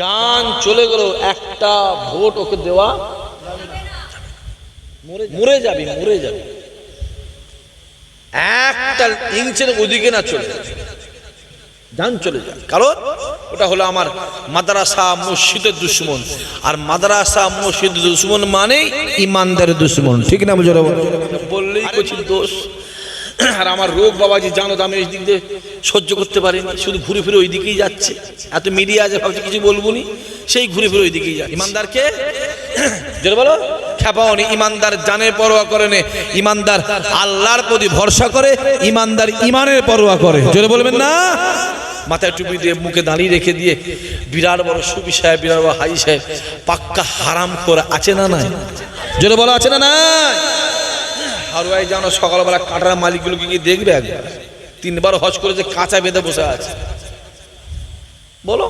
যান চলে গেল, একটা ভোট ওকে দেওয়া। মরে যাবি মরে যাবি। একটা ইঞ্চের ওদিকে না চলে। যান চলে যান কারণ ওটা হলো আমার মাদ্রাসা মসজিদের দুশ্মন। আর মাদ্রাসা মসজিদ দুশ্মন মানেই ইমানদারের দুশ্মন। ঠিক না, বুঝলো? বললেই করছি দোষ। আর আমার রোগ বাবা যে জানো আমি এই দিক দিয়ে সহ্য করতে পারিনি শুধু ঘুরে ফিরে ওই দিকেই যাচ্ছে। এত মিডিয়া আছে, ভাবছি কিছু বলব নি সেই ঘুরে ফিরে ওই দিকেই যায় ইমানদারকে জোরে বলো খেপাওনি ইমানদার জানের পরোয়া করে নে, ইমানদার আল্লাহর প্রতি ভরসা করে, ইমানদার ইমানের পরোয়া করে। জোরে বলবেন না? মাথায় টুপি দিয়ে মুখে দাঁড়িয়ে রেখে দিয়ে, বিরাট বড় সুবি সাহেব, বিরাট বড় হাই সাহেব, পাক্কা হারাম করে আছে না নাই? জোরে বলো, আছে না না হারুয়াই জানো, সকালবেলা কাটার মালিকগুলোকে গিয়ে দেখবে একবার তিনবার হজ করেছে কাঁচা বেঁধে বসে আছে। বলো।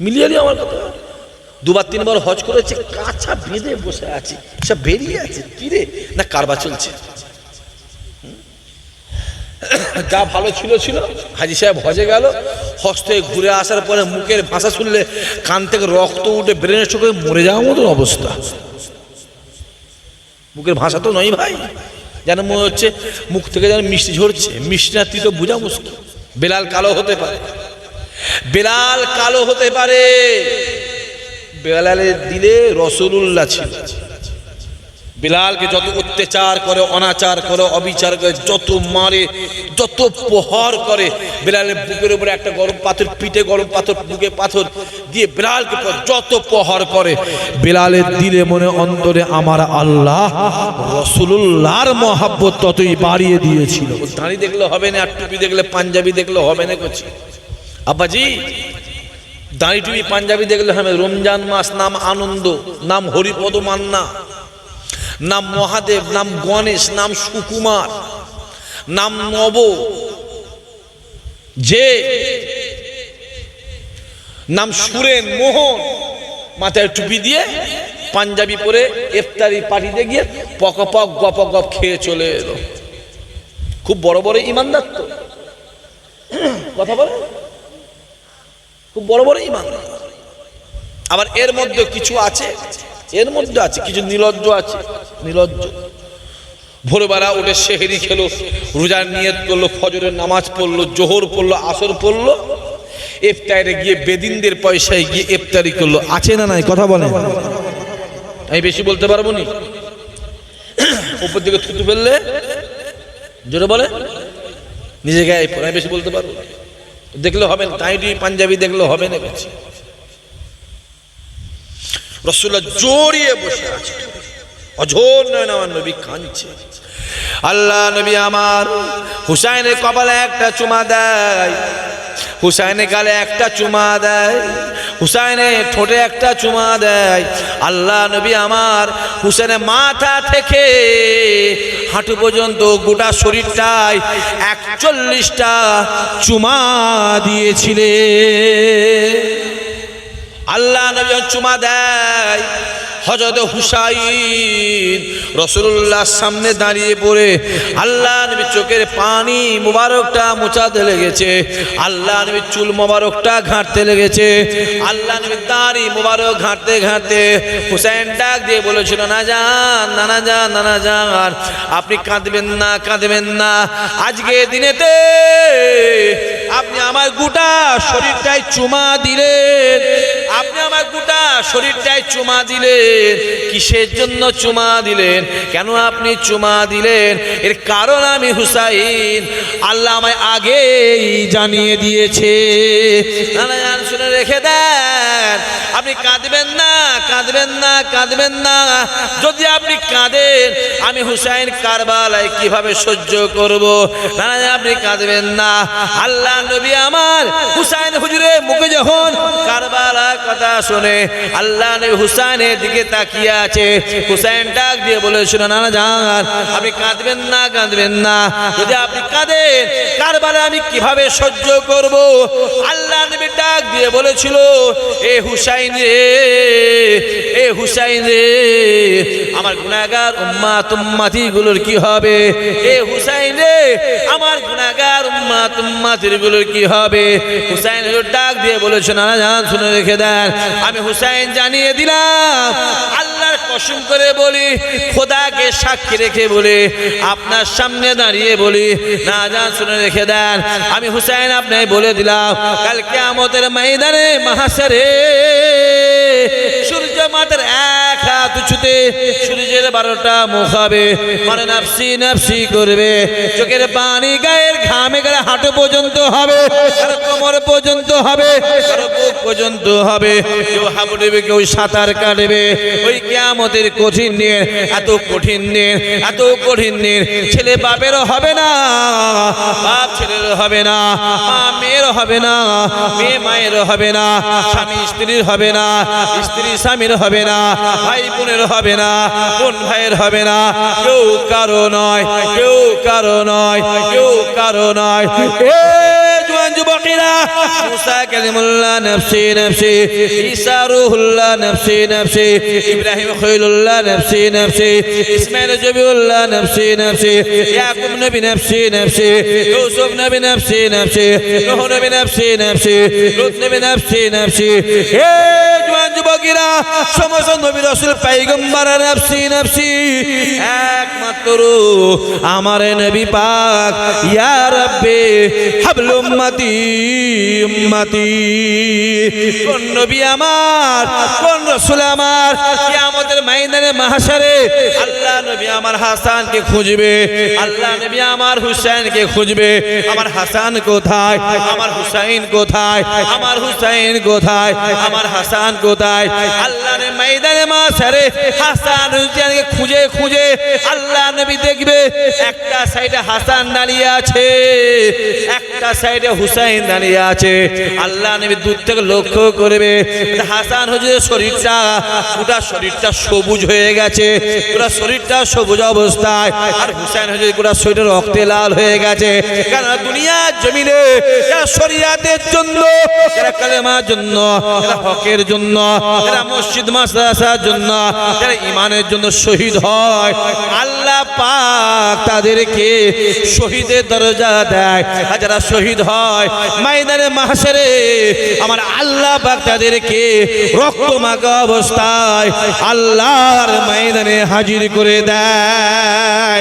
মিলিয়ে আমার কথা। দুবার তিনবার হজ করেছে, কাঁচা বেঁধে বসে আছে। সব বেরিয়ে আছে কিরে না কারবা চলছে। যা ভালো ছিল ছিল। হাজি সাহেব হজে গেল। হজ থেকে ঘুরে আসার পরে মুখের ভাষা শুনলে কান থেকে রক্ত উঠে ব্রেনের চোখে মরে যাওয়ার মতন অবস্থা। মুখের ভাষা তো নয় ভাই। যেন মনে হচ্ছে মুখ থেকে যেন মিষ্টি ঝরছে। মিষ্টি না তো বোঝা মুশকিল। বেলাল কালো হতে পারে। বেলাল কালো হতে পারে। বেলালের দিলে রসুল্লাহ ছিল। বিলালকে যত অত্যাচার করে, অনাচার করে, অবিচার করে, যত মারে, যত প্রহার করে, বিলালের বুকের উপরে একটা গরম পাথর, পিঠে গরম পাথর, বুকে পাথর দিয়ে বিলালকে যত প্রহার করে, বেলালের দিলে মনে অন্তরে আমার আল্লাহ রসুল্লাহর মহাব্বত ততই বাড়িয়ে দিয়েছিল। ও দাঁড়ি দেখলে হবে না, আর টুপি দেখলে পাঞ্জাবি দেখলে হবে না করছি আব্বাজি, দাঁড়ি টুপি পাঞ্জাবি দেখলে হবে রমজান মাস নাম আনন্দ, নাম হরিপদ মান্না। নাম মহাদেব, নাম গণেশ, নাম সুকুমার, নাম নব। যে নাম সুরেন, মোহন, মাথায় টুপি দিয়ে পাঞ্জাবি পরে ইফতারি পার্টিতে গিয়ে পক পক, গপ গপ খেয়ে চলে এলো। খুব বড় বড় ইমানদার তো। কথা বলে? খুব বড় বড় ইমানদার। আবার এর মধ্যে কিছু আছে? এর মধ্যে আছে, কিছু নিলজ্জ আছে, নিলজ্জ। ভোরবেলা উঠে সেহেরি খেলো, রোজার নিয়ত করল, ফজরের নামাজ পড়ল, জোহর পড়ল, আসর পড়ল, ইফতারে গিয়ে বেদিনদের পয়সায় গিয়ে ইফতারি করল। আছে না নাই? কথা বলে আমি বেশি বলতে পারব নি? উপর দিকে থুতু ফেললে, জোরে বলে নিজে গায়ে পড়ে, আমি বেশি বলতে পারব দেখলে হবে না টাইটি পাঞ্জাবি দেখলে হবে না রসুল্লাহ জড়িয়ে বসে আছে। অঝোর নয় আমার নবী কাঁদছে আল্লাহ নবী আমার হুসাইনের কপালে একটা চুমা দেয়, হুসাইনের গালে একটা চুমা দেয়, হুসাইনের ঠোঁটে একটা চুমা দেয়। আল্লাহ নবী আমার হুসেনের মাথা থেকে হাঁটু পর্যন্ত গোটা শরীরটায় একচল্লিশটা চুমা দিয়েছিলে আল্লাহ নবী চুমা দেয়। হজরত হুসাইন রসুল্লাহর সামনে দাঁড়িয়ে পড়ে। আল্লাহ নবী চোখের পানি মুবারকটা মোচাতে লেগেছে। আল্লাহ নবী চুল মোবারকটা ঘাঁটতে লেগেছে। আল্লাহ নবী দাঁড়ি মুবারক ঘাঁটতে ঘাঁটতে হুসাইন ডাক দিয়ে বলেছিল, না যান নানা যান নানা যান। আপনি কাঁদবেন না কাঁদবেন না। আজকে দিনেতে আপনি আমার গোটা শরীরটাই চুমা দিলেন। আপনি আমার গোটা শরীরটায় চুমা দিলেন। কিসের জন্য চুমা দিলেন? কেন আপনি চুমা দিলেন? এর কারণ আমি হুসাইন। আল্লাহ আমায় আগেই জানিয়ে দিয়েছে। শুনে রেখে দেন। আপনি কাঁদবেন না কাঁদবেন না কাঁদবেন না। যদি আপনি কাঁদেন। আমি হুসাইন কারবালায় কীভাবে সহ্য করব? নানা আপনি কাঁদবেন না। আল্লাহ নবী আমার হুসাইন হুজুরের মুখে যখন কারবালার কথা শুনে আল্লাহ নবী হুসাইনের দিকে তাকিয়ে আছে, হুসাইন ডাক দিয়ে বলেছিল নানা জান, আপনি কাঁদবেন না কাঁদবেন না। যদি আপনি কাঁদেন, কারবালা আমি কীভাবে সহ্য করব? আল্লাহ নবী ডাক দিয়ে বলেছিল, এ হুসাইন রে, এ হুসাইন রে, আমার গুনাহগার উম্মাত উম্মাতি গুলোর কি হবে? এ হুসাইন রে, আমার গুনাহগার উম্মাত উম্মাতিরগুলোর কি হবে? হুসাইন হুজুর ডাক দিয়ে বলেছে না জান, শুনে রেখে দেন। আমি হুসাইন জানিয়ে দিলাম, আল্লাহর কসম করে বলি, খোদাকে সাক্ষী রেখে বলি, আপনার সামনে দাঁড়িয়ে বলি না জান, শুনে রেখে দেন। আমি হুসাইন আপনাকে বলে দিলাম, কাল কেয়ামতের ময়দানে মাহাসারে উঁচুতে বারোটা মানে করবে। চোখের পানি, গায়ের ঘামে গেলে হাঁটু পর্যন্ত হবে। কোমর পর্যন্ত হবে। পর্যন্ত হবে। কেউ কেউ সাঁতার কাটবে। ওই কঠিন দিন, এত কঠিন দিন, এত কঠিন দিন। ছেলে বাপেরও হবে না, বাপ ছেলেরও হবে না, মা মেয়েরও হবে না, মেয়ে মায়েরও হবে না, স্বামী স্ত্রীর হবে না, স্ত্রী স্বামীর হবে না, ভাই বোনের হবে না, বোন ভাইয়ের হবে না। কেউ কারও নয়, কেউ কারও নয়, কেউ কারও নয়। এ জোয়ান যুবকেরা মুসা কালিমুল্লাহ নফসি নফসি। ঈসা রুহুল্লাহ নফসি নফসি। ইব্রাহিম খলিলুল্লাহ নফসি নফসি। ইসমাইল জবিউল্লাহ নফসি নফসি। ইয়াকুব নবী নফসি নফসি। ইউসুফ নবী নফসি নফসি। নূহ নবী নফসি নফসি। লূত নবী নফসি নফসি। হে জওয়ান সমস্ত নবী রাসূল নফসি একমাত্র আমার নবী পাক, ইয়া রাব্বি কোন নবী আমার, কোন রাসূল আমার আল্লাহ নবী আমার হাসানকে খুঁজবে, আল্লাহ নবী আমার হুসাইনকে খুঁজবে। আমার হাসান কোথায়? আমার হুসাইন কোথায়? আমার হুসাইন কোথায়? আমার হাসান কোথায়? আল্লাহ নে ময়দানে মাহশারে হাসান হুসাইনকে খুঁজে খুঁজে আল্লাহ নবী দেখবে। একটা সাইডে হাসান দাঁড়িয়ে আছে। একটা সাইডে হুসাইন দাঁড়িয়ে আছে। আল্লাহ নবী দূর থেকে লক্ষ্য করবে। হাসান হুজুরের শরীরটা, গোটা শরীরটা সবুজ হয়ে গেছে। পুরো শরীরটা সবুজ অবস্থায়। আর হুসাইন হুজুর গোটা শরীরটা রক্তে লাল হয়ে গেছে। কারণ দুনিয়ার জমিনে যারা শরিয়াতের জন্য, যারা কালেমার জন্য, যারা হকের জন্য, যারা মসজিদ, মাদ্রাসার জন্য, যারা ইমানের জন্য শহীদ হয়, আল্লাহ পাক তাদেরকে শহীদের দরজা দেয়। আর যারা শহীদ হয়। ময়দানে মাহাসেরে আমার আল্লাহ পাক তাদেরকে রক্ত মাখা অবস্থায় আল্লাহর ময়দানে হাজির করে দেয়।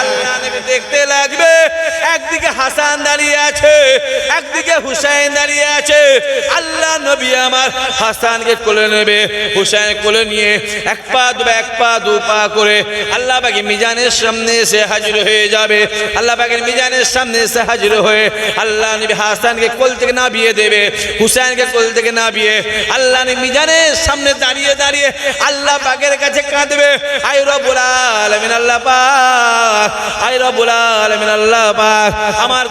আল্লাহ দেখতে লাগবে। একদিকে হাসান দাঁড়িয়ে আছে, একদিকে হুসাইন দাঁড়িয়ে আছে। আল্লাহ নবী আমার হাসানকে কোলে নেবে, হুসাইন কোলে নিয়ে এক পা দু এক পা দু পা করে আল্লাহ পাকে মিজানের সামনে এসে হাজির হয়ে যাবে। আল্লাহ পাকের মিজানের সামনে এসে হাজির হয়ে আল্লাহ নবী হাসানকে কোল থেকে নাবিয়ে দেবে, হুসাইনকে কোল থেকে নাবিয়ে আল্লাহ নবী মিজানের সামনে দাঁড়িয়ে দাঁড়িয়ে আল্লাহ পাকের কাছে কাঁদবে। আই রব্বুল আলামিন, আল্লাহ পাক আই আমার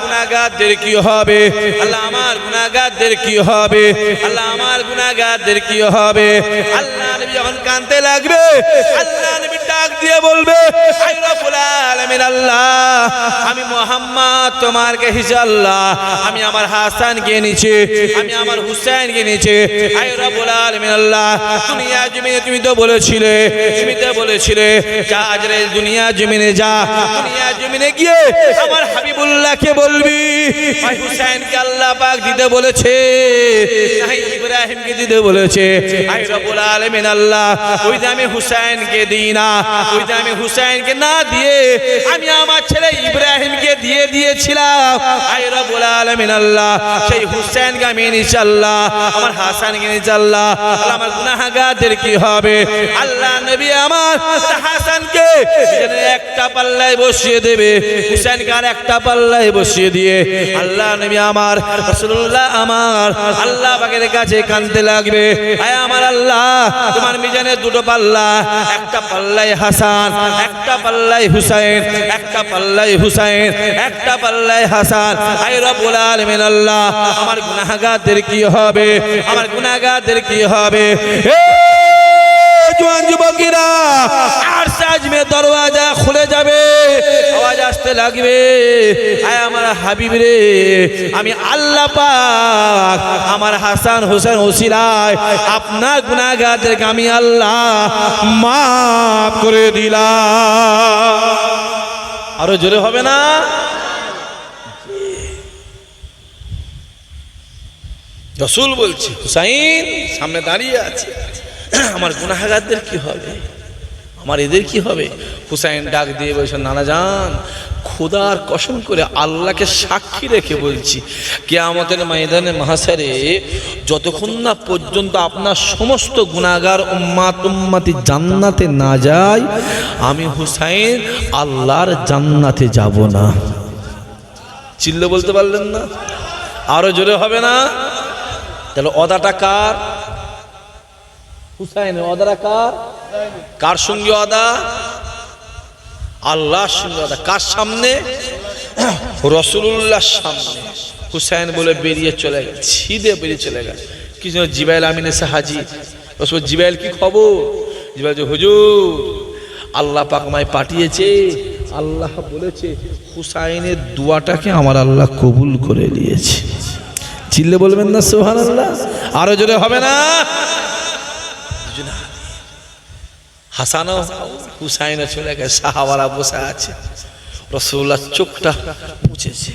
কি হবে? আল্লাহ আমার কি হবে? আল্লাহ আমার কি হবে? আল্লাহ নবী যখন লাগবে, আল্লাহ নবী ডাক দিয়ে বলবে আমি মোহাম্মদ তোমার কাছে আল্লাহ, আমি আমার হাসানকে নিচে আমি আমার নিচে রব্বুল আলামিন, আল্লাহ, দুনিয়া জমিনে তুমি তো বলেছিলে, তুমি তো বলেছিলে, যা আজরে দুনিয়া জমিনে যা, দুনিয়া জমিনে গিয়ে আমার হাবিবুল্লাহকে বলবি, ভাই হুসাইনকে আল্লাহ পাক দিতে বলেছে নাই ইব্রাহিমকে দিতে বলেছে আই রব্বুল আলামিন আল্লাহ, ওই যে আমি হুসাইনকে দিই না, ওই যে আমি হুসাইনকে না দিয়ে আমি আমার ছেলে ইব্রাহিমকে দিয়ে দিয়েছিলাম আই রব্বুল আলামিন আল্লাহ, সেই হুসাইনকে আমি ইনশাআল্লাহ, আমার হাসানকে ইনশাআল্লাহ, আল্লাহ আমার গুনাহগারদের কি হবে? আল্লাহ নবী আমার হাসানকে একটা পাল্লায় বসিয়ে দেবে হুসাইনকে আর একটা পাল্লায় বসিয়ে দিয়ে, আল্লাহ নবী আমার, রাসূলুল্লাহ আমার, আল্লাহ পাকের কাছে কানতে লাগবে। আয় আমার আল্লাহ, তোমার মিজানের দুটো পাল্লা, একটা পাল্লায় হাসান, একটা পাল্লায় হুসাইন, একটা পাল্লায় হুসাইন, একটা পাল্লায় হাসান। আয় রব্বুল আলামিন আল্লাহ, আমার গুনাহগারদের কি হবে? আমার গুনাহগারদের কি হবে? জোয়ান যুবকেরা, আর আওয়াজ মে দরওয়াজা খুলে যাবে। আসতে লাগবে। আয় আমার হাবিব রে, আমি আল্লাহ পাক আমার হাসান হোসেন ওসিলায় আপনার গুনাহগারদেরকে আমি আল্লাহ মাফ করে দিলাম। আরও জোরে হবে না? রসুল বলছে, হুসাইন সামনে দাঁড়িয়ে আছে। আমার গুনাহগারদের কি হবে? আমার এদের কি হবে? হুসাইন ডাক দিয়ে বলছে, নানা যান খোদার কসম করে আল্লাহকে সাক্ষী রেখে বলছি কে আমাদের ময়দানে মহাসারে যতক্ষণ না পর্যন্ত আপনার সমস্ত গুণাগার উম্মাত উম্মাতি জান্নাতে না যায়, আমি হুসাইন আল্লাহর জান্নাতে যাব না। চিল্লে বলতে পারলেন না? আরও জোরে হবে না? তাহলে অদাটা কার? হুসাইনের অদাটা কার? কার সঙ্গে অদা আল্লাহর সঙ্গে অদা কার সামনে? রসুল্লাহর সামনে। হুসাইন বলে বেরিয়ে চলে গেল, ছিদে বেরিয়ে চলে গেল। কি যেন জিবাইল আমিন এসে রসুল জিবাইল, কি খবর? জিবাইল যে হুজুর, আল্লাহ পাকমায় পাঠিয়েছে। আল্লাহ বলেছে, হুসাইনের দোয়াটাকে আমার আল্লাহ কবুল করে নিয়েছে। চিল্লে বলবেন না সোহান আল্লাহ আরও জোরে হবে না? হাসানও হুসাইনও চলে গেছে সাহাবারা বসে আছে। রসগোল্লার চোখটা মুছেছে,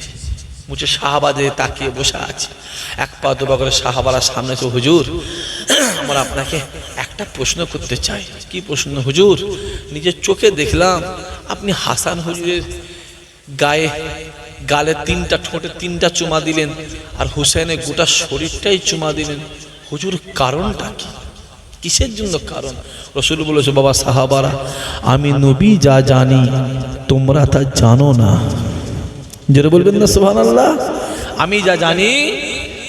মুছে সাহাবাদের তাকিয়ে বসে আছে। এক পা দুবা করে সাহাবারা সামনে তো হুজুর, আমরা আপনাকে একটা প্রশ্ন করতে চাই। কি প্রশ্ন, হুজুর? নিজের চোখে দেখলাম, আপনি হাসান হুজুরের গায়ে, গালে তিনটা ঠোঁটে তিনটা চুমা দিলেন, আর হুসেনের গোটা শরীরটাই চুমা দিলেন। হুজুর, কারণটা কি? কিসের জন্য কারণ? রসুল বলেছে, বাবা সাহাবারা, আমি নবী যা জানি, তোমরা তা জানো না। যেটা বলবেন না সোহান আল্লাহ আমি যা জানি,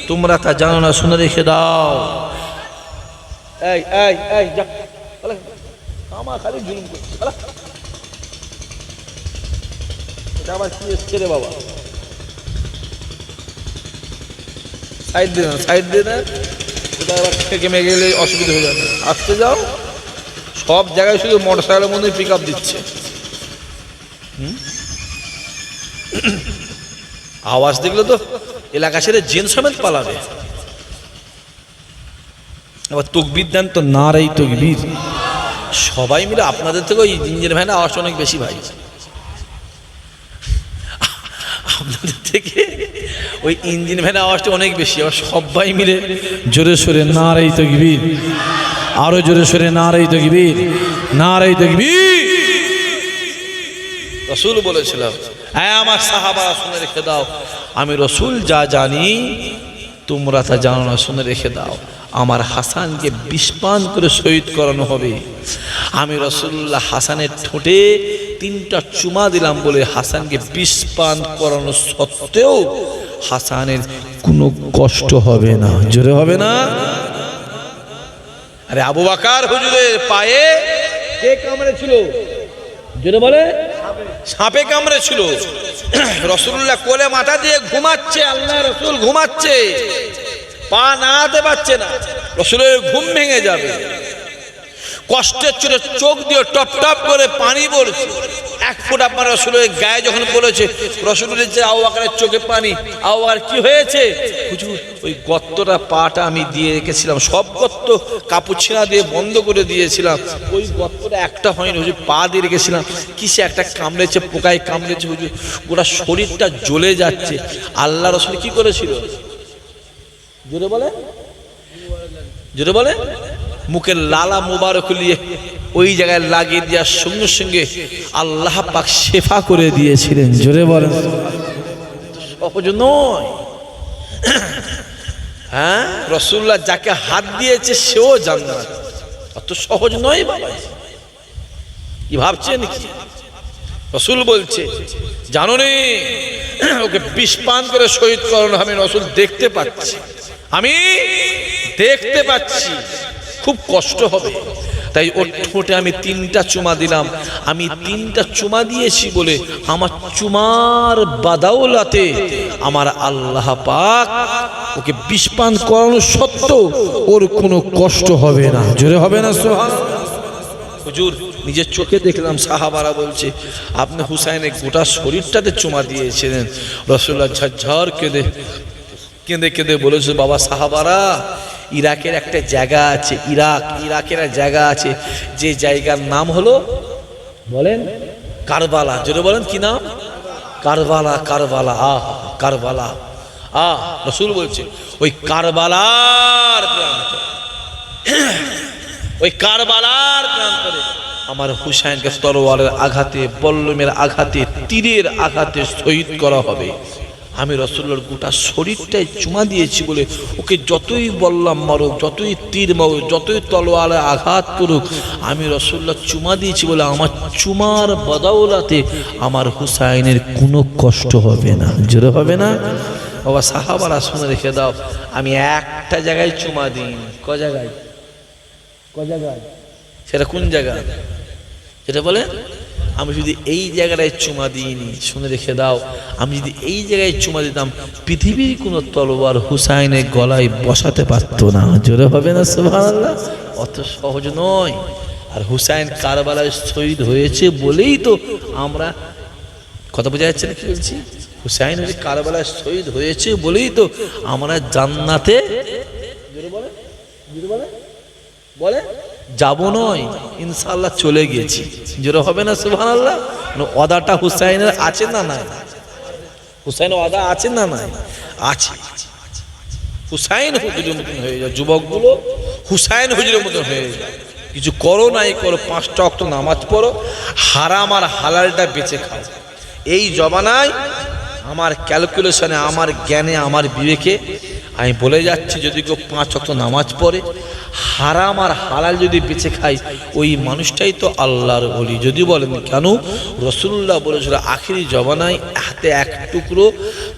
তোমরা তা জানো না। শুনে রেখে দাও। এই আমার এটা কি রে বাবা? সাইড দিয়ে সাইড দিয়ে না। এটা আবার থেকে মে গেলে অসুবিধা হয়ে যাবে আসতে যাও। সব জায়গায় শুধু মোটর সাইকেলের মধ্যে পিক আপ দিচ্ছে? আওয়াজ দেখলে তো এলাকা ছেড়ে জেন সমেত পালাবে। এবার তকবির দেন তো না রে তকবির। সবাই মিলে আপনাদের থেকে ওই ইঞ্জিন ভ্যানে আওয়াজ অনেক বেশি ভাই আপনাদের থেকে ওই ইঞ্জিন ভ্যানের আওয়াজটা অনেক বেশি, আবার সবাই মিলে জোরে সোরে না রে তকবীর। আরও জোরে সোরে না রে তকবীর না রে তকবীর। রসুল বলেছিলাম হ্যাঁ আমার সাহাবা, শুনে রেখে দাও। আমি রসুল যা জানি, তোমরা তা জানো না, শুনে রেখে দাও। আমার হাসানকে বিষপান করে শহীদ করানো হবে। আমি রসুল্লাহ হাসানের ঠোঁটে তিনটা চুমা দিলাম বলে হাসানকে বিষপান করানো সত্ত্বেও হাসানের কোনো কষ্ট হবে না। জোরে হবে না? আরে আবু বাকার হুজুরের পায়ে কে কামড়েছিল জোরে বলে? সাপে কামড়েছিল রসুল্লাহ কোলে মাথা দিয়ে ঘুমাচ্ছে, আল্লাহ রসুল ঘুমাচ্ছে। পা নাড়াতে পারছে না। রসুলের ঘুম ভেঙে যাবে। কষ্টের চোটে চোখ দিয়ে টপ টপ করে পানি পড়ছে এক ফুট আপনার রসুলের গায়ে যখন পড়েছে রসুলের যে আওয়াকারের চোখে পানি আওয়ার কি হয়েছে? ওই গর্তটা পাটা আমি দিয়ে রেখেছিলাম, সব গর্ত কাপুছিনা দিয়ে বন্ধ করে দিয়েছিলাম। ওই গর্তটা একটা হয়নি, হুজুর, পা দিয়ে রেখেছিলাম। কিসে একটা কামড়েছে, পোকায় কামড়েছে, হুজুর, গোটা শরীরটা জ্বলে যাচ্ছে। আল্লাহ রসুল কি করেছিল? জোরে বলে? জোরে বলে? মুখের লালা মুবারক নিয়ে ওই জায়গায় লাগিয়ে দেওয়ার সঙ্গে সঙ্গে আল্লাহ পাক শেফা করে দিয়েছিলেন। জোরে বলেন। সহজ নয়। হ্যাঁ? রসুল্লাহ যাকে হাত দিয়েছে, সেও জান্নাত। অত সহজ নয় বাবা। কি ভাবছেন কি? রসুল বলছে, জানো নে ওকে বিষ পান করে শহীদ করানো আমি রসুল দেখতে পাচ্ছি। আমি দেখতে পাচ্ছি। খুব কষ্ট হবে। তাই ওর ঠোঁটে আমি তিনটা চুমা দিলাম। আমি তিনটা চুমা দিয়েছি বলে আমার চুমার বাদাউলাতে আমার আল্লাহ পাক ওকে বিষপান করানো সত্ত্বেও ওর কোনো কষ্ট হবে না। জোরে হবে না সোহান হুজুর, নিজের চোখে দেখলাম সাহাবারা বলছে, আপনি হুসাইনের গোটা শরীরটাতে চুমা দিয়েছিলেন। রসুল্লাহ ঝরঝর কেঁদে কেঁদে কেঁদে বলেছে, বাবা সাহাবারা ইরাকের একটা জায়গা আছে, ইরাক, ইরাকের জায়গা আছে। যে জায়গার নাম হলো, বলেন কারবালা। জোরে বলেন, কি নাম? কারবালা কারবালা আহ কারবালা। আহ রসুল বলছে, ওই কারবালার প্রান্ত। ওই কারবালার প্রান্তরে আমার হুসাইনকে তরোয়ারের আঘাতে, বল্লমের আঘাতে, তীরের আঘাতে শহীদ করা হবে। আমি রসুল্লার গোটা শরীরটাই চুমা দিয়েছি বলে ওকে যতই বললাম মারুক, যতই তীর মারুক, যতই তলোয়ারে আঘাত করুক, আমি রসুল্লাহ চুমা দিয়েছি বলে আমার চুমার বদাওলাতে আমার হুসাইনের কোনো কষ্ট হবে না। জোরে হবে না? বাবা, সাহাবারা শুনে রেখে দাও, আমি একটা জায়গায় চুমা দিই ক জায়গায়? ক জায়গায়? সেটা কোন জায়গা? সেটা বলে আমি যদি এই জায়গাটায় চুমা দিইনি, শুনে রেখে দাও, আমি যদি এই জায়গায় চুমা দিতাম, পৃথিবীর কোনো তলোয়ার হুসাইনের গলায় বসাতে পারতো না। জোরে হবে না, সুবহানাল্লাহ? অত সহজ নয়। আর হুসাইন কারবালায় শহীদ হয়েছে বলেই তো আমরা কথা বোঝা যাচ্ছে না কি বলছি? হুসাইন কারবালায় শহীদ হয়েছে বলেই তো আমরা জান্নাতে বলে? বলে? যাব নয় ইনশাল্লাহ চলে গেছি জোরে হবে না সুবহান আল্লাহ অদাটা হুসাইনের আছে না নাই? হুসাইন অদা আছে না নাই? আছে। হুসাইন হুজুরের মতন হয়ে যায়, যুবকগুলো হুসাইন হুজুরের মতন হয়ে যায়। কিছু করো নাই, করো, পাঁচটা অক্ট নামাজ পড়ো, হারাম আর হালালটা বেঁচে খাও। এই জমানায় আমার ক্যালকুলেশনে আমার জ্ঞানে, আমার বিবেকে আমি বলে যাচ্ছি, যদি কেউ পাঁচ অক্ট নামাজ পড়ে, হারাম আর হালাল যদি বেঁচে খায়, ওই মানুষটাই তো আল্লাহর বলি যদি বলেন, কেন? রসুল্লাহ বলেছিল, আখিরি জমানায় হাতে এক টুকরো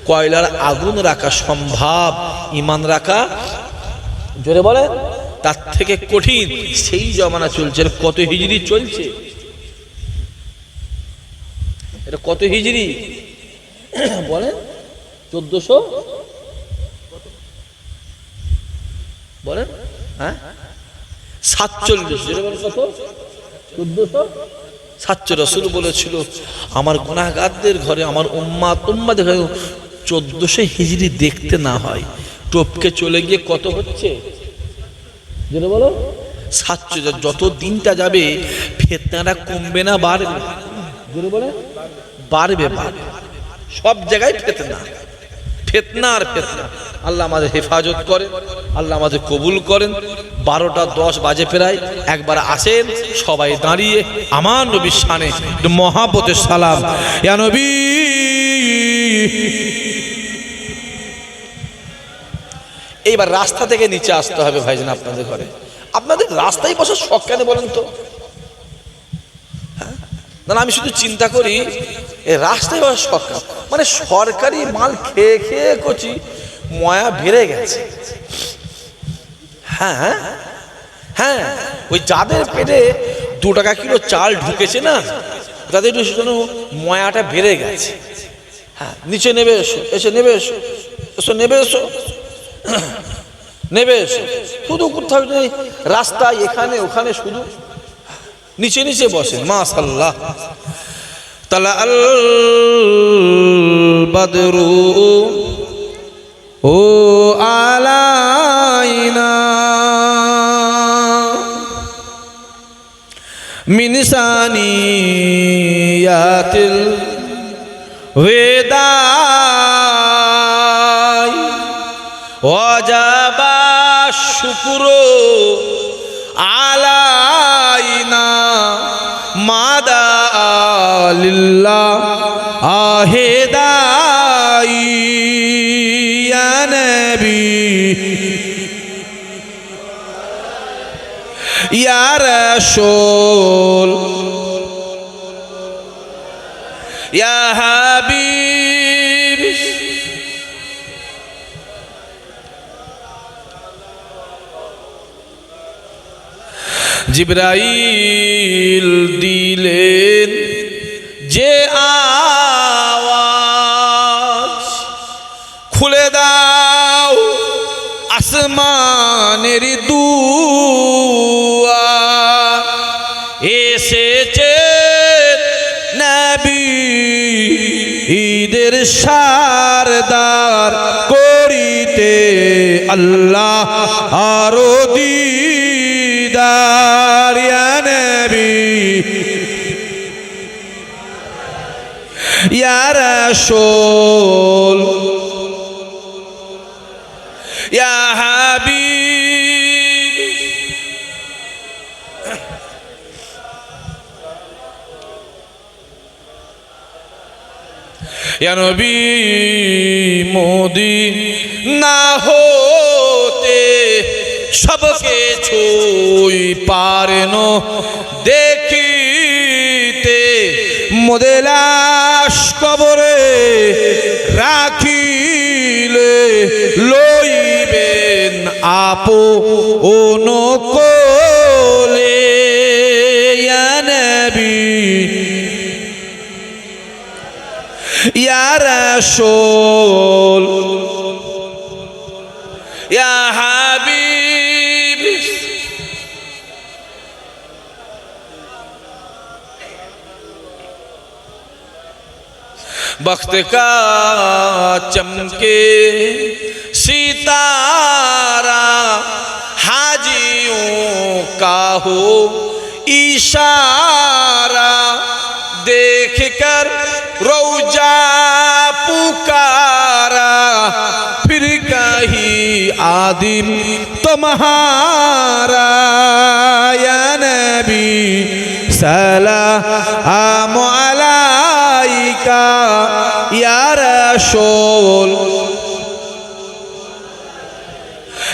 কয়লার আগুন রাখা সম্ভব ইমান রাখা জোরে বলে তার থেকে কঠিন। সেই জমানা চলছে কত হিজড়ি চলছে? এটা কত হিজড়ি? বলেন, চোদ্দশো বলেন হ্যাঁ? সাতচল্লিশ। চোদ্দশো? সাতচল্লিশ রসুল বলেছিল, আমার গুণাগারদের ঘরে আমার উম্মা উম্মাদের ঘরে চোদ্দশো হিজড়ি দেখতে না হয়। টপকে চলে গিয়ে কত হচ্ছে? যেটা বলো। সাতচল্লিশ যত দিনটা যাবে, ফেতনাটা কমবে না, বাড়বে বাড়বে বাড়বে। সব জায়গায় ফেতনা। ফেতনা আর ফেতনা। আল্লাহ আমাদের হেফাজত করেন আল্লাহ আমাদের কবুল করেন। বারোটা দশ বাজে প্রায় একবার আসেন সবাই দাঁড়িয়ে আমার নবীর সানে মহাপতের সালাম। এইবার রাস্তা থেকে নিচে আসতে হবে ভাইজান আপনাদের ঘরে। আপনাদের রাস্তায় বসার শখ কেন বলেন তো? হ্যাঁ? না, আমি শুধু চিন্তা করি এই রাস্তায় কেন? মানে সরকারি মাল খেয়ে খেয়ে কচি ময়া বেড়ে গেছে। হ্যাঁ হ্যাঁ হ্যাঁ ওই যাদের পেটে দু টাকা কিলো চাল ঢুকেছে না, তাদের ময়াটা বেড়ে গেছে। হ্যাঁ নিচে নেবে এসো, এসে, নেবে এসো এসো, নেবে এসো। নেবে এসো। শুধু কোথাও নেই রাস্তায় এখানে ওখানে শুধু নিচে নিচে বসেন মাশাল্লাহ। তালা আল বদরু ও আলাইনা। মিনসানিয়াতিল ওয়েদাই অজাবা শুক্র لله آهداي يا نبي يا رسول يا حبيب জিব্রাইল দিলেন সারদার করিতে আল্লাহ আরও দিদার নবী। ইয়া ইয়া হাবিব। নবী মোদি না হতে সবকে ছুই পারেন। দেখিতে মোদেলাস কবরে রাখিলে লইবেন আপো কোলে রাসূল ইয়া হাবিব वक्त का चमके सितारा हाजियों का हो इशारा খাদিম তোমারা নবী সালাম আলাইকা ইয়া রাসূল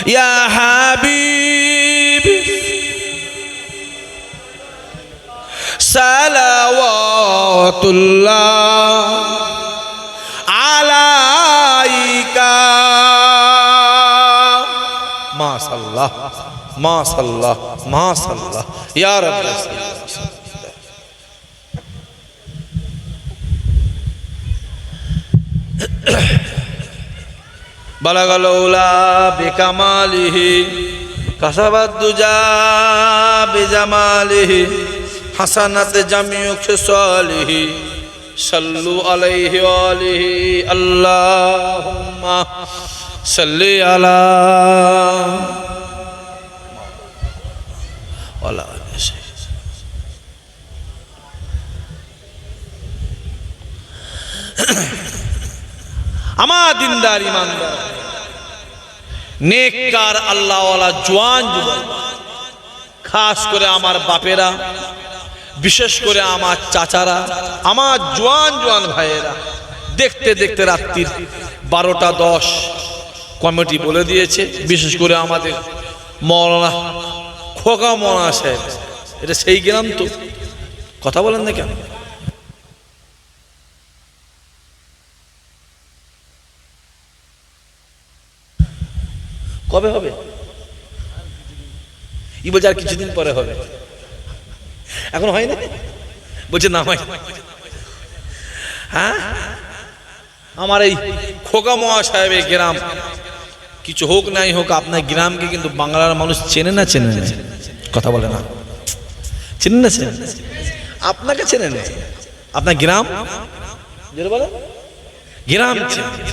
ইয়া হাবিব সাল্লাহ মা সাল্লাহ মা সাল্লাহ ইয়ার বলা গেল ওলা বেকামালিহি কাসাবাদ দুজা বেজামালিহি, হাসানাতে জামিউ খেসালিহি, সাল্লু আলাইহি আলিহি আল্লাহ সাল্লি আলা وعلى آله سيدنا আমার দিনদার ইমানদার নেককার আল্লাহওয়ালা জোয়ান যুবক খাস করে আমার বাপেরা বিশেষ করে আমার চাচারা আমার জোয়ান জোয়ান ভাইয়েরা দেখতে দেখতে রাত্রির বারোটা দশ কমিটি বলে দিয়েছে বিশেষ করে আমাদের মৌলানা খোকা মৌলানা সাহেব এটা সেই গ্রাম তো। কথা বলেন না কেন? কবে হবে? ই বলছে আর কিছুদিন পরে হবে। এখন হয় না বলছে না হয় হ্যাঁ? আমার এই খোকা মহা সাহেবের গ্রাম। কিছু হোক নাই হোক, আপনার গ্রামকে কিন্তু বাংলার মানুষ চেনে না চেনে না। কথা বলে না। চেনে না, চেনে আপনাকে চেনে না। আপনার গ্রাম? বলেন গ্রাম চেনে।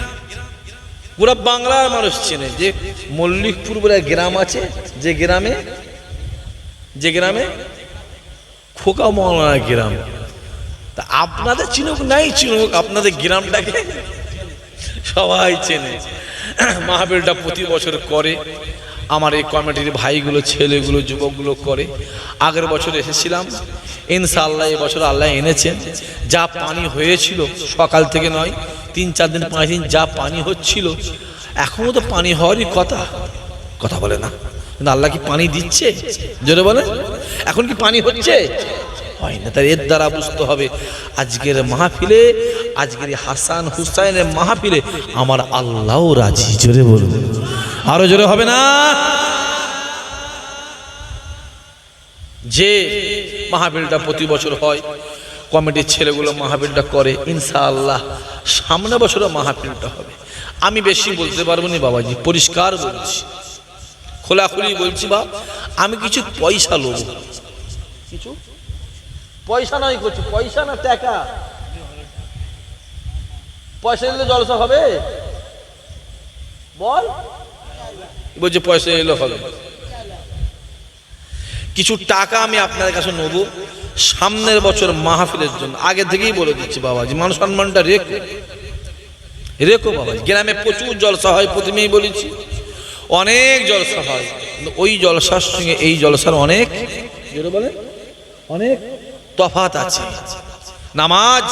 পুরো বাংলার মানুষ চেনে যে মল্লিকপুর বলে গ্রাম আছে। যে গ্রামে? যে গ্রামে? খোকা মৌলানা গ্রাম। তা আপনাদের চিনুক নাই চিনুক, আপনাদের গ্রামটাকে সবাই চেনে। মাহবিলটা প্রতি বছর করে। আমার এই কমিটির ভাইগুলো, ছেলেগুলো, যুবকগুলো করে। আগের বছর এসেছিলাম। ইনশাআল্লাহ বছর আল্লাহ এনেছেন। যা পানি হয়েছিল, সকাল থেকে নয়, তিন চার দিন, পাঁচ দিন যা পানি হচ্ছিল এখনও তো পানি হওয়ারই কথা। কথা বলে না। কিন্তু আল্লাহ কি পানি দিচ্ছে? জোরে বলে এখন কি পানি হচ্ছে? হয় না। তাই এর দ্বারা বুঝতে হবে, আজকের মাহফিলে, আজকের হাসান হুসাইনের মাহফিলে আমার আল্লাহও রাজি। জোরে বলুন। আরও জোরে হবে না? যে মাহফিলটা প্রতি বছর হয়, কমিটির ছেলেগুলো মাহফিলটা করে, ইনশাআল্লাহ সামনে বছরও মাহফিলটা হবে। আমি বেশি বলতে পারব না বাবাজি, পরিষ্কার বলছি। খোলাখুলি বলছি বা, আমি কিছু পয়সা লোব কিছু? পয়সা নয় করছি পয়সা না টাকা? পয়সা দিলে জলসা হবে? বল। বলছে পয়সা এলো হবে। কিছু টাকা আমি আপনার কাছে নেব সামনের বছর মাহফিলের জন্য। আগে থেকেই বলে দিচ্ছি বাবাজি মানুষ সম্মানটা রেখো। রেখো বাবা গ্রামে প্রচুর জলসা হয় প্রথমেই বলেছি। অনেক জলসা হয় ওই জলসার সঙ্গে এই জলসার অনেক বলে অনেক তফাত আছে। নামাজ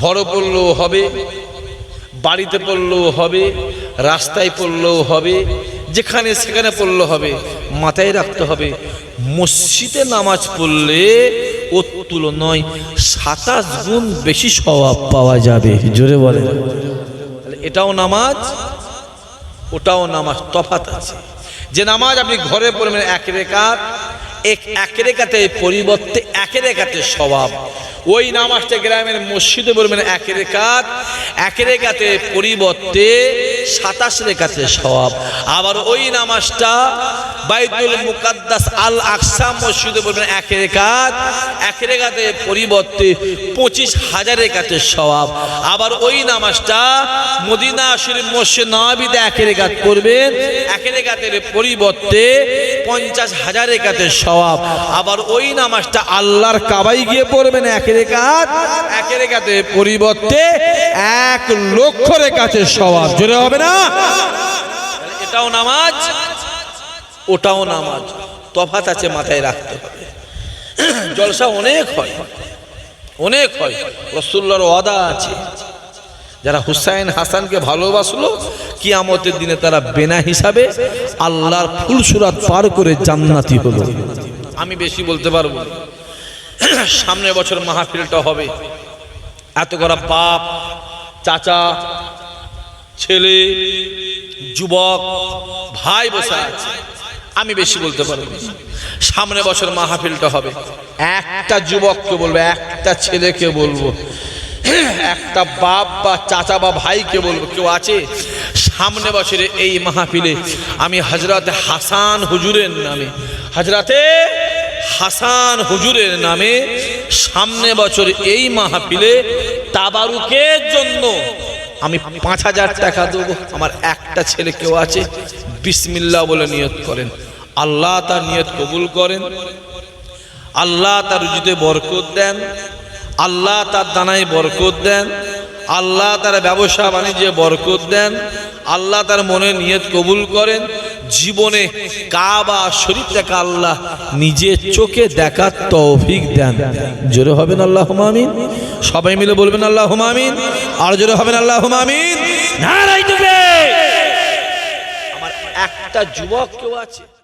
ভর পড়লেও হবে, বাড়িতে পড়লেও হবে, রাস্তায় পড়লেও হবে, যেখানে সেখানে পড়লে হবে, মাথায় রাখতে হবে, মসজিদে নামাজ পড়লে ওর তুলনায় সাতাশ গুণ বেশি স্বভাব পাওয়া যাবে। জোরে বলে এটাও নামাজ, ওটাও নামাজ, তফাত আছে। যে নামাজ আপনি ঘরে পড়বেন এক রেখাত, এক এক রেখাতে পরিবর্তে এক রেখাতে স্বভাব। ওই নামাজটা গ্রামের মসজিদে বলবেন এক রেখাত এক রেখাতে পরিবর্তে সাতাশ রেখাতে স্বভাব। আবার ওই নামাজটা বাইতুল মুকাদ্দাস আল আকসা মসজিদে বলবেন এক রেখাত এক রেখাতে পরিবর্তে পঁচিশ হাজার রেখাতে স্বভাব। আবার ওই নামাজটা মদিনা শরীফ মসজিদ নবাবিতে এক রেখাত করবেন এক রেখাতের পরিবর্তে পঞ্চাশ হাজার রেখাতে স্বভাব। আবার ওই নামাজটা আল্লাহর কাবাই গিয়ে পড়বেন এক রেখাত, এক রেখাতে পরিবর্তে এক লক্ষ রেখাতে স্বভাব জোরে হবে না? এটাও নামাজ, ওটাও নামাজ। তফাত আছে মাথায় রাখতে হবে। জলসা অনেক হয় অনেক হয়। রসুল্লার ওয়াদা আছে। যারা হুসাইন হাসানকে ভালোবাসলো, কিয়ামতের দিনে তারা বেনা হিসাবে আল্লাহর ফুলসুরাত পার করে জান্নাতি হলো। আমি বেশি বলতে পারব না। সামনের বছর মাহফিলটা হবে। এত করা বাপ চাচা, ছেলে, যুবক, ভাই বসে আছে। আমি বেশি বলতে পারব সামনে বছর মাহফিলটা হবে। একটা যুবককে বলব, একটা ছেলেকে বলব, একটা বাপ বা চাচা বা ভাইকে বলব, কেউ আছে? সামনে বছরে এই মাহফিলে আমি হজরত হাসান হুজুরের নামে হজরতে হাসান হুজুরের নামে সামনে বছর এই মাহফিলে তাবারুকের জন্য আমি পাঁচ হাজার টাকা দেবো। আমার একটা ছেলে কেউ আছে বিসমিল্লা বলে নিয়ত করেন। আল্লাহ তার নিয়ত কবুল করেন। আল্লাহ তার রুজিতে বরকত দেন। আল্লাহ তার দানায় বরকত দেন। আল্লাহ তার ব্যবসা বাণিজ্যে বরকত দেন। আল্লাহ তার মনে নিয়ত কবুল করেন। জীবনে কাবা শরীফটাকে আল্লাহ নিজের চোখে দেখার তৌফিক দেন। জোরে হবেন আল্লাহ হুমামিন সবাই মিলে বলবেন আল্লাহ হুমামিন আর জোরে হবেন আল্লাহ হুমামিন আমার একটা যুবক কেউ আছে?